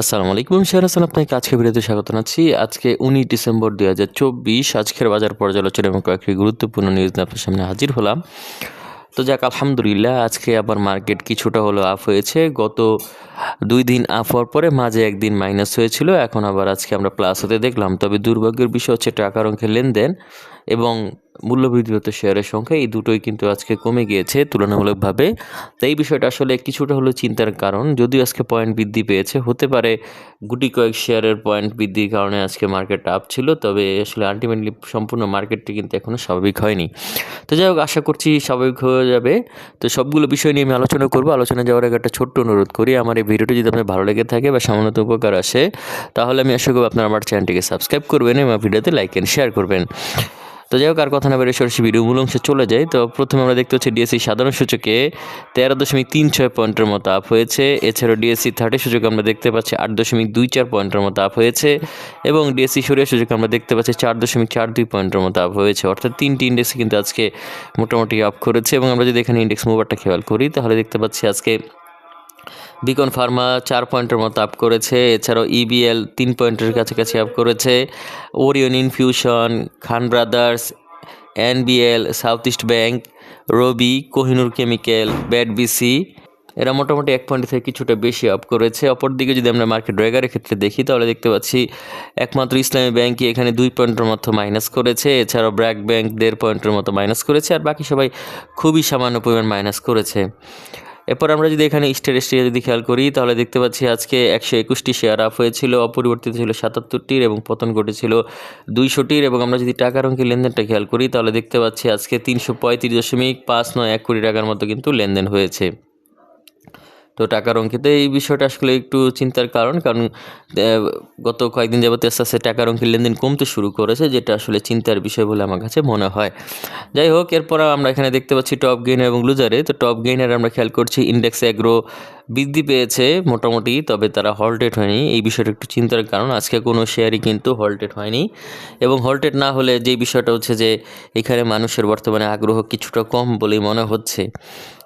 আসসালামু আলাইকুম শেয়ার হাসান, আপনাকে আজকে ভিডিওতে স্বাগত জানাচ্ছি। আজকে উনিশ ডিসেম্বর দুই হাজার চব্বিশ, আজকের বাজার পর্যালোচনা এবং কয়েকটি গুরুত্বপূর্ণ নিউজ নিয়ে আপনার সামনে হাজির হলাম। তো যাক, আলহামদুলিল্লাহ, আজকে আবার মার্কেট কিছুটা হলো আপ হয়েছে। গত দুই দিন আপ হওয়ার পরে মাঝে একদিন মাইনাস হয়েছিল, এখন আবার আজকে আমরা প্লাস হতে দেখলাম। তবে দুর্ভাগ্যের বিষয় হচ্ছে টাকার অঙ্কের লেনদেন এবং মূল্যবৃদ্ধিগত শেয়ারের সংখ্যা এই দুটোই কিন্তু আজকে কমে গিয়েছে তুলনামূলকভাবে। তো এই বিষয়টা আসলে কিছুটা হলো চিন্তার কারণ। যদিও আজকে পয়েন্ট বৃদ্ধি পেয়েছে, হতে পারে গুটি কয়েক শেয়ারের পয়েন্ট বৃদ্ধির কারণে আজকে মার্কেট আপ ছিল, তবে আসলে আলটিমেটলি সম্পূর্ণ মার্কেটটি কিন্তু এখনও স্বাভাবিক হয়নি। তো যাই হোক, আশা করছি স্বাভাবিক হয়ে যাবে। তো সবগুলো বিষয় নিয়ে আমি আলোচনা করব। আলোচনা যাওয়ার আগে একটা ছোট্ট অনুরোধ করি, আমার এই ভিডিওটি যদি আপনার ভালো লেগে থাকে বা সামান্য উপকার আসে, তাহলে আমি আশা করব আপনার আমার চ্যানেলটিকে সাবস্ক্রাইব করবেন এবং ভিডিওতে লাইক অ্যান্ড শেয়ার করবেন। তো যাই হোক, আর কথা না বেরিয়ে সরাসরি ভিডিও মূল অংশে চলে যাই তো প্রথমে আমরা দেখতে পাচ্ছি ডিএসসি সাধারণ সূচকে তেরো দশমিক তিন ছয় পয়েন্টের মতো আপ হয়েছে। এছাড়াও ডিএসসি থার্টি সূচকে আমরা দেখতে পাচ্ছি আট দশমিক দুই চার পয়েন্টের মতো আপ হয়েছে। এবং ডিএসসি সরিয়া সূচকে আমরা দেখতে পাচ্ছি চার দশমিক চার দুই পয়েন্টের মতো আপ হয়েছে। অর্থাৎ তিনটি ইন্ডেক্স কিন্তু আজকে মোটামুটি আপ করেছে। এবং আমরা যদি এখানে ইন্ডেক্স মুভারটা খেয়াল করি, তাহলে দেখতে পাচ্ছি আজকে বিকন ফার্মা চার পয়েন্টের মতো আপ করেছে। এছাড়াও ইবিএল তিন পয়েন্টের কাছাকাছি আপ করেছে। Orion Infusion Khan Brothers NBL South East Bank Robi Kohinoor Chemical BAT BC এরা মোটামুটি এক পয়েন্ট থেকে কিছুটা বেশি আপ করেছে। অপরদিকে যদি আমরা মার্কেট ড্রাইগারের ক্ষেত্রে দেখি, তাহলে দেখতে পাচ্ছি একমাত্র ইসলামী ব্যাংকই এখানে দুই পয়েন্টের মতো মাইনাস করেছে। এছাড়াও ব্র্যাক ব্যাংক দেড় পয়েন্টের মতো মাইনাস করেছে। আর বাকি সবাই খুবই সামান্য পরিমাণ মাইনাস করেছে। এরপর আমরা যদি এখানে স্টার স্টিয়া যদি খেয়াল করি, তাহলে দেখতে পাচ্ছি আজকে একশো একুশটি শেয়ার আপ হয়েছিল, অপরিবর্তিত ছিল সাতাত্তরটির এবং পতন ঘটেছিল দুইশোটির এবং আমরা যদি টাকার অঙ্কের লেনদেনটা খেয়াল করি, তাহলে দেখতে পাচ্ছি আজকে তিনশো পঁয়ত্রিশ দশমিক পাঁচ নয় এক কোটি টাকার মতো কিন্তু লেনদেন হয়েছে। তো টাকার অঙ্কিতে এই বিষয়টা আসলে একটু চিন্তার কারণ কারণ গত কয়েকদিন যাবত আস্তে আস্তে টাকার অঙ্কের লেনদেন কমতে শুরু করেছে, যেটা আসলে চিন্তার বিষয় বলে আমার কাছে মনে হয়। যাই হোক, এরপর আমরা এখানে দেখতে পাচ্ছি টপ গেইনার এবং লুজারে। তো টপ গেইনার আমরা খেয়াল করছি ইন্ডেক্স অ্যাগ্রো বৃদ্ধি পেয়েছে মোটামুটি, তবে তারা হল্টেড হয়নি। এই বিষয়টা একটু চিন্তার কারণ, আজকে কোনো শেয়ারই কিন্তু হল্টেড হয়নি। এবং হল্টেড না হলে যে বিষয়টা হচ্ছে যে, এখানে মানুষের বর্তমানে আগ্রহ কিছুটা কম বলেই মনে হচ্ছে।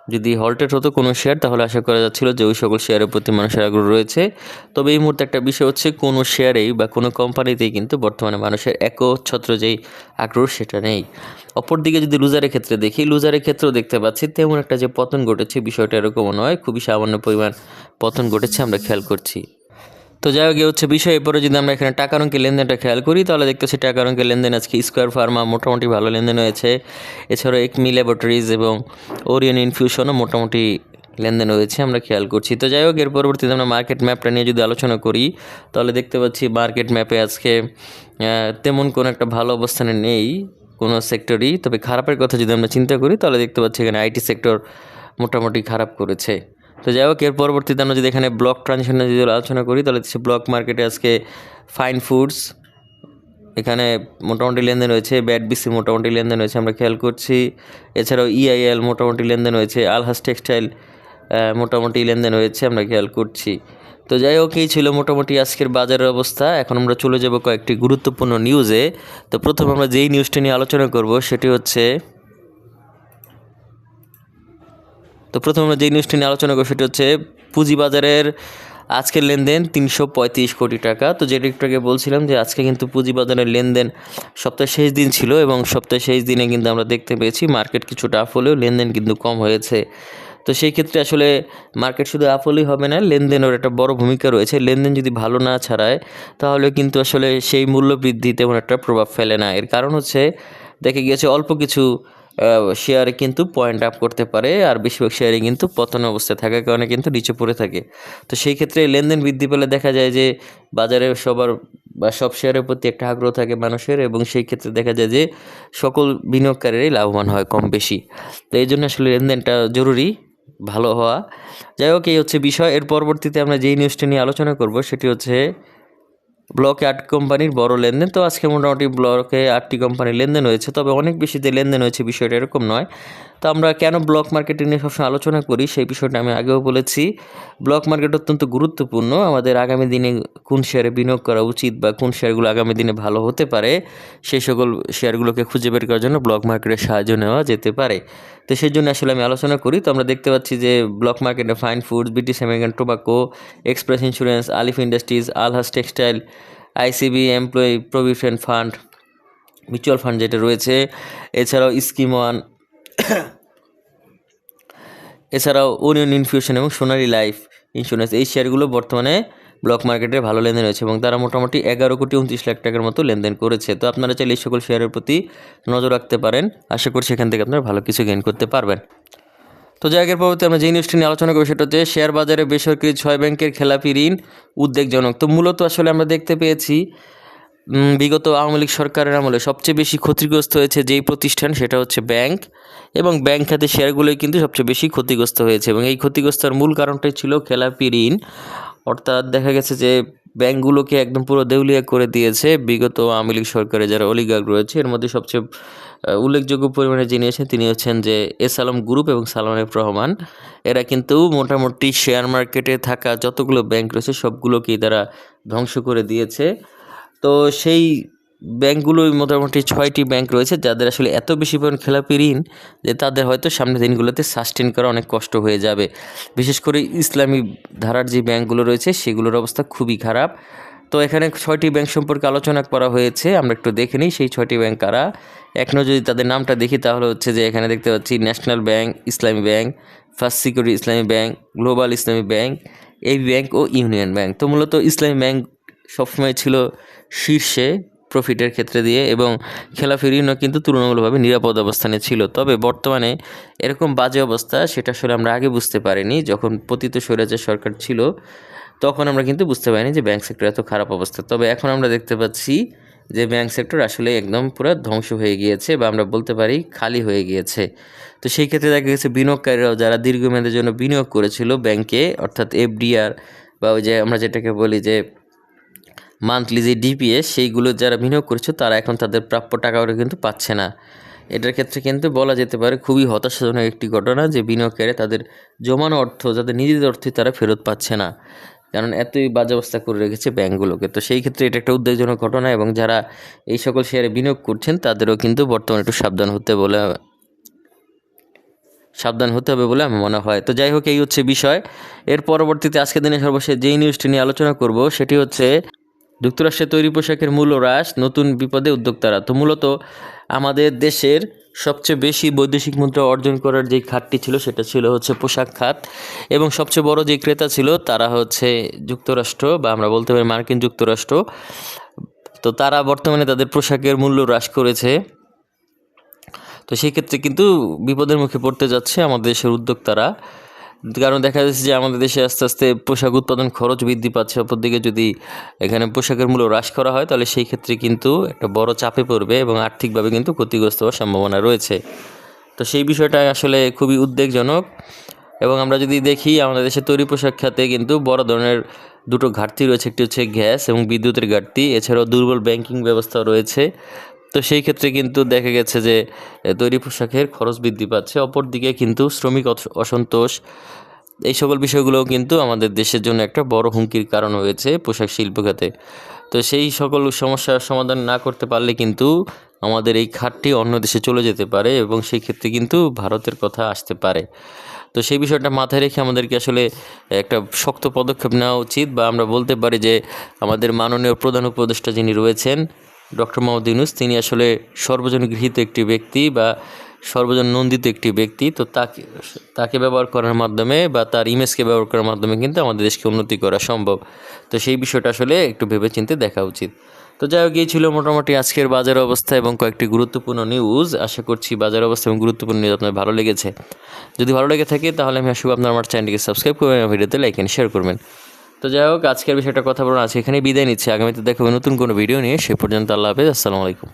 যদি হল্টেড হতো কোনো শেয়ার, তাহলে আশা করা যাচ্ছিল যে ওই সকল শেয়ারের প্রতি মানুষের আগ্রহ রয়েছে। তবে এই মুহূর্তে একটা বিষয় হচ্ছে, কোনো শেয়ারেই বা কোনো কোম্পানিতেই কিন্তু বর্তমানে মানুষের একচ্ছত্র যেই আগ্রহ, সেটা নেই। অপরদিকে যদি লুজারের ক্ষেত্রে দেখি, লুজারের ক্ষেত্রেও দেখতে পাচ্ছি, তেমন একটা যে পতন ঘটেছে, বিষয়টা এরকমও নয়, খুবই সামান্য পরিমাণ পতন ঘটেছে, আমরা খেয়াল করছি। তো যাই হোক হচ্ছে বিষয়। এরপরে যদি আমরা এখানে টাকার অঙ্কের লেনদেনটা খেয়াল করি, তাহলে দেখতেছি টাকার অঙ্কের লেনদেন আজকে স্কোয়ার ফার্মা মোটামুটি ভালো লেনদেন হয়েছে। এছাড়াও একমি ল্যাবরেটরিজ এবং ওরিয়ন ইনফিউশনও মোটামুটি লেনদেন হয়েছে, আমরা খেয়াল করছি। তো যাই হোক, এর পরবর্তীতে আমরা মার্কেট ম্যাপটা নিয়ে যদি আলোচনা করি, তাহলে দেখতে পাচ্ছি মার্কেট ম্যাপে আজকে তেমন কোনো একটা ভালো অবস্থানে নেই কোনো সেক্টরই তবে খারাপের কথা যদি আমরা চিন্তা করি, তাহলে দেখতে পাচ্ছি এখানে আইটি সেক্টর মোটামুটি খারাপ করেছে। তো যাই হোক, এর পরবর্তীতে আমরা যদি এখানে ব্লক ট্রানজেকশনে যদি আলোচনা করি, তাহলে হচ্ছে ব্লক মার্কেটে আজকে ফাইন ফুডস এখানে মোটামুটি লেনদেন হয়েছে ব্যাট বিসি মোটামুটি লেনদেন হয়েছে, আমরা খেয়াল করছি। এছাড়াও ইআইএল মোটামুটি লেনদেন হয়েছে আলহাস টেক্সটাইল মোটামুটি লেনদেন হয়েছে, আমরা খেয়াল করছি। তো যাই হোক, এই ছিল মোটামুটি আজকের বাজারের অবস্থা। এখন আমরা চলে যাব কয়েকটি গুরুত্বপূর্ণ নিউজে তো প্রথমে আমরা যেই নিউজটা নিয়ে আলোচনা করব, সেটি হচ্ছে তো প্রথমে আমরা যেই নিউজটি নিয়ে আলোচনা করব, সেটি হচ্ছে পুঁজিবাজারের আজকের লেনদেন তিনশো পঁয়ত্রিশ কোটি টাকা। তো যেটা একটু আগে বলছিলাম যে আজকে কিন্তু পুঁজিবাজারের লেনদেন সপ্তাহের শেষ দিন ছিল এবং সপ্তাহের শেষ দিনে কিন্তু আমরা দেখতে পেয়েছি মার্কেট কিছুটা আপ হলেও লেনদেন কিন্তু কম হয়েছে। তো সেই ক্ষেত্রে আসলে মার্কেট শুধু আপ হলেই হবে না, লেনদেনের একটা বড় ভূমিকা রয়েছে। লেনদেন যদি ভালো না ছাড়ায়, তাহলে কিন্তু আসলে সেই মূল্য বৃদ্ধি তেমন একটা প্রভাব ফেলে না। এর কারণ হচ্ছে, দেখে গিয়েছে অল্প কিছু শেয়ারে কিন্তু পয়েন্ট আপ করতে পারে আর বেশিরভাগ শেয়ারে কিন্তু পতন অবস্থায় থাকার কারণে কিন্তু নিচে পড়ে থাকে। তো সেই ক্ষেত্রে লেনদেন বৃদ্ধি পেলে দেখা যায় যে বাজারে সবার বা সব শেয়ারের প্রতি একটা আগ্রহ থাকে মানুষের এবং সেই ক্ষেত্রে দেখা যায় যে সকল বিনিয়োগকারীরাই লাভবান হয় কম বেশি। তো এই জন্য আসলে লেনদেনটা জরুরি, ভালো হওয়া। যাই হোক, এই হচ্ছে বিষয়। এর পরবর্তীতে আমরা যেই নিউজটা নিয়ে আলোচনা করব, সেটি হচ্ছে ব্লকে আট কোম্পানির বড় লেনদেন। তো আজকে মোটামুটি ব্লকে আটটি কোম্পানির লেনদেন হয়েছে। তবে অনেক বেশি যে লেনদেন হয়েছে বিষয়টা এরকম নয়। তো আমরা কেন ব্লক মার্কেটিং নিয়ে সবসময় আলোচনা করি সেই বিষয়টা আমি আগেও বলেছি। ব্লক মার্কেট অত্যন্ত গুরুত্বপূর্ণ। আমাদের আগামী দিনে কোন শেয়ারে বিনিয়োগ করা উচিত বা কোন শেয়ারগুলো আগামী দিনে ভালো হতে পারে সেই সকল শেয়ারগুলোকে খুঁজে বের করার জন্য ব্লক মার্কেটের সাহায্য নেওয়া যেতে পারে। তো সেই জন্য আসলে আমি আলোচনা করি। তো আমরা দেখতে পাচ্ছি যে ব্লক মার্কেটে Fine Foods, British American Tobacco, Express Insurance, Alif Industries, Alhaj Textile, ICB, employee, provident fund, mutual fund যেটা রয়েছে। এছাড়াও স্কিম ওয়ান এছাড়াও ওনিয়ন ইনফিউশন এবং সোনারি লাইফ ইন্স্যুরেন্স এই শেয়ারগুলো বর্তমানে ব্লক মার্কেটে ভালো লেনদেন হয়েছে এবং তারা মোটামুটি এগারো কোটি উনত্রিশ লাখ টাকার মতো লেনদেন করেছে। তো আপনারা চাইলে এই সকল শেয়ারের প্রতি নজর রাখতে পারেন। আশা করি সেখান থেকে আপনারা ভালো কিছু গেইন করতে পারবেন। তো জায়গার পরবর্তী আমরা যে নিউজটি নিয়ে আলোচনা করি সেটা হচ্ছে শেয়ার বাজারে বেসরকারি ছয় ব্যাংকের খেলাপি ঋণ উদ্বেগজনক। তো মূলত আসলে আমরা দেখতে পেয়েছি বিগত আওয়ামী লীগ সরকারের আমলে সবচেয়ে বেশি ক্ষতিগ্রস্ত হয়েছে যেই প্রতিষ্ঠান সেটা হচ্ছে ব্যাংক। এবং ব্যাংক খাতে শেয়ারগুলোই কিন্তু সবচেয়ে বেশি ক্ষতিগ্রস্ত হয়েছে। এবং এই ক্ষতিগ্রস্তের মূল কারণটাই ছিল খেলাপি ঋণ। অর্থাৎ দেখা গেছে যে ব্যাংকগুলোকে একদম পুরো দেউলিয়া করে দিয়েছে বিগত আওয়ামী লীগ সরকারের যারা অলিগার্ক রয়েছে। এর মধ্যে সবচেয়ে উল্লেখযোগ্য পরিমাণে যিনি আছেন তিনি হচ্ছেন যে এস আলম গ্রুপ এবং সালমান এফ রহমান। এরা কিন্তু মোটামুটি শেয়ার মার্কেটে থাকা যতগুলো ব্যাংক রয়েছে সবগুলোকেই তারা ধ্বংস করে দিয়েছে। তো সেই ব্যাংকগুলোই মোটামুটি ছয়টি ব্যাংক রয়েছে যাদের আসলে এত বেশি পরিমাণ খেলাপি ঋণ যে তাদের হয়তো সামনের দিনগুলোতে সাস্টেন করা অনেক কষ্ট হয়ে যাবে। বিশেষ করে ইসলামী ধারার যে ব্যাংকগুলো রয়েছে সেগুলোর অবস্থা খুবই খারাপ। তো এখানে ছয়টি ব্যাংক সম্পর্কে আলোচনা করা হয়েছে, আমরা একটু দেখে নিই সেই ছয়টি ব্যাংক কারা। এখনও যদি তাদের নামটা দেখি তাহলে হচ্ছে যে এখানে দেখতে পাচ্ছি National Bank, Islami Bank, First Security Islami Bank, Global Islami Bank, এই ব্যাংক ও ইউনিয়ন ব্যাংক। তো মূলত ইসলামী ব্যাংক সবসময় ছিল শীর্ষে প্রফিটের ক্ষেত্রে দিয়ে এবং খেলাফি ঋণও কিন্তু তুলনামূলকভাবে নিরাপদ অবস্থানে ছিল। তবে বর্তমানে এরকম বাজে অবস্থা, সেটা আসলে আমরা আগে বুঝতে পারিনি। যখন পতিত স্বৈরাচার সরকার ছিল, তখন আমরা কিন্তু বুঝতে পারিনি যে ব্যাংক সেক্টর এত খারাপ অবস্থা। তবে এখন আমরা দেখতে পাচ্ছি যে ব্যাংক সেক্টর আসলে একদম পুরো ধ্বংস হয়ে গিয়েছে বা আমরা বলতে পারি খালি হয়ে গিয়েছে। তো সেই ক্ষেত্রে দেখা গেছে বিনিয়োগকারীরাও যারা দীর্ঘমেয়াদের জন্য বিনিয়োগ করেছিল ব্যাংকে অর্থাৎ এফডিআর বা ওই যে আমরা যেটাকে বলি যে মান্থলি যে ডিপিএস সেইগুলো যারা বিনিয়োগ করেছে, তারা এখন তাদের প্রাপ্য টাকাগুলো কিন্তু পাচ্ছে না। এটার ক্ষেত্রে কিন্তু বলা যেতে পারে খুবই হতাশাজনক একটি ঘটনা যে বিনিয়োগকারী তাদের জমানো অর্থ, যাদের নিজেদের অর্থই তারা ফেরত পাচ্ছে না, কারণ এতই বাজে অবস্থা করে রেখেছে ব্যাঙ্কগুলোকে তো সেই ক্ষেত্রে এটা একটা উদ্বেগজনক ঘটনা এবং যারা এই সকল শেয়ারে বিনিয়োগ করছেন, তাদেরও কিন্তু বর্তমানে একটু সাবধান হতে বলে সাবধান হতে হবে বলে আমার মনে হয়। তো যাই হোক, এই হচ্ছে বিষয়। এর পরবর্তীতে আজকের দিনে সর্বশেষ যেই নিউজটি নিয়ে আলোচনা করব, সেটি হচ্ছে যুক্তরাষ্ট্রে তৈরি পোশাকের মূল্য হ্রাস, নতুন বিপদে উদ্যোক্তারা। তো মূলত আমাদের দেশের সবচেয়ে বেশি বৈদেশিক মুদ্রা অর্জন করার যে খাতটি ছিল, সেটা ছিল হচ্ছে পোশাক খাত। এবং সবচেয়ে বড় যে ক্রেতা ছিল, তারা হচ্ছে যুক্তরাষ্ট্র বা আমরা বলতে পারি মার্কিন যুক্তরাষ্ট্র। তো তারা বর্তমানে তাদের পোশাকের মূল্য হ্রাস করেছে। তো সেই ক্ষেত্রে কিন্তু বিপদের মুখে পড়তে যাচ্ছে আমাদের দেশের উদ্যোক্তারা। কারণ দেখা যাচ্ছে যে আমাদের দেশে আস্তে আস্তে পোশাক উৎপাদন খরচ বৃদ্ধি পাচ্ছে। অপরদিকে যদি এখানে পোশাকের মূল্য হ্রাস করা হয়, তাহলে সেই ক্ষেত্রে কিন্তু একটা বড় চাপে পড়বে এবং আর্থিকভাবে কিন্তু ক্ষতিগ্রস্ত হওয়ার সম্ভাবনা রয়েছে। তো সেই বিষয়টা আসলে খুবই উদ্বেগজনক এবং আমরা যদি দেখি, আমাদের দেশে তৈরি পোশাক খাতে কিন্তু বড় ধরনের দুটো ঘাটতি রয়েছে। একটি হচ্ছে গ্যাস এবং বিদ্যুতের ঘাটতি। এছাড়াও দুর্বল ব্যাংকিং ব্যবস্থা রয়েছে। তো সেই ক্ষেত্রে কিন্তু দেখা গেছে যে তৈরি পোশাকের খরচ বৃদ্ধি পাচ্ছে। অপরদিকে কিন্তু শ্রমিক অস- অসন্তোষ, এই সকল বিষয়গুলোও কিন্তু আমাদের দেশের জন্য একটা বড় হুমকির কারণ হয়েছে পোশাক শিল্প খাতে। তো সেই সকল সমস্যার সমাধান না করতে পারলে কিন্তু আমাদের এই খাতটি অন্য দেশে চলে যেতে পারে এবং সেই ক্ষেত্রে কিন্তু ভারতের কথা আসতে পারে। তো সেই বিষয়টা মাথায় রেখে আমাদেরকে আসলে একটা শক্ত পদক্ষেপ নেওয়া উচিত বা আমরা বলতে পারি যে, আমাদের মাননীয় প্রধান উপদেষ্টা যিনি রয়েছেন ডক্টর মোহাম্মদ ইউনুস, তিনি আসলে সর্বজন গৃহীত একটি ব্যক্তি বা সর্বজন নন্দিত একটি ব্যক্তি। তো তাকে তাকে ব্যবহার করার মাধ্যমে বা তার ইমেজকে ব্যবহার করার মাধ্যমে কিন্তু আমাদের দেশকে উন্নতি করা সম্ভব। তো সেই বিষয়টা আসলে একটু ভেবেচিন্তে দেখা উচিত। তো যাই হোক ছিল মোটামুটি আজকের বাজার অবস্থা এবং কয়েকটি গুরুত্বপূর্ণ নিউজ আশা করছি বাজার অবস্থা এবং গুরুত্বপূর্ণ নিউজ আপনার ভালো লেগেছে। যদি ভালো লেগে থাকে, তাহলে আমি আসব আপনার আমার চ্যানেলটিকে সাবস্ক্রাইব করবেন ভিডিওতে লাইক এন্ড শেয়ার করবেন। তো যাই হোক, আজকের বিষয়টা কথা বলুন আজকে এখানে বিদায় নিচ্ছি। আগামীতে দেখাবো নতুন কোনো ভিডিও নিয়ে। সে পর্যন্ত আল্লাহ হাফেজ, আসসালামু আলাইকুম।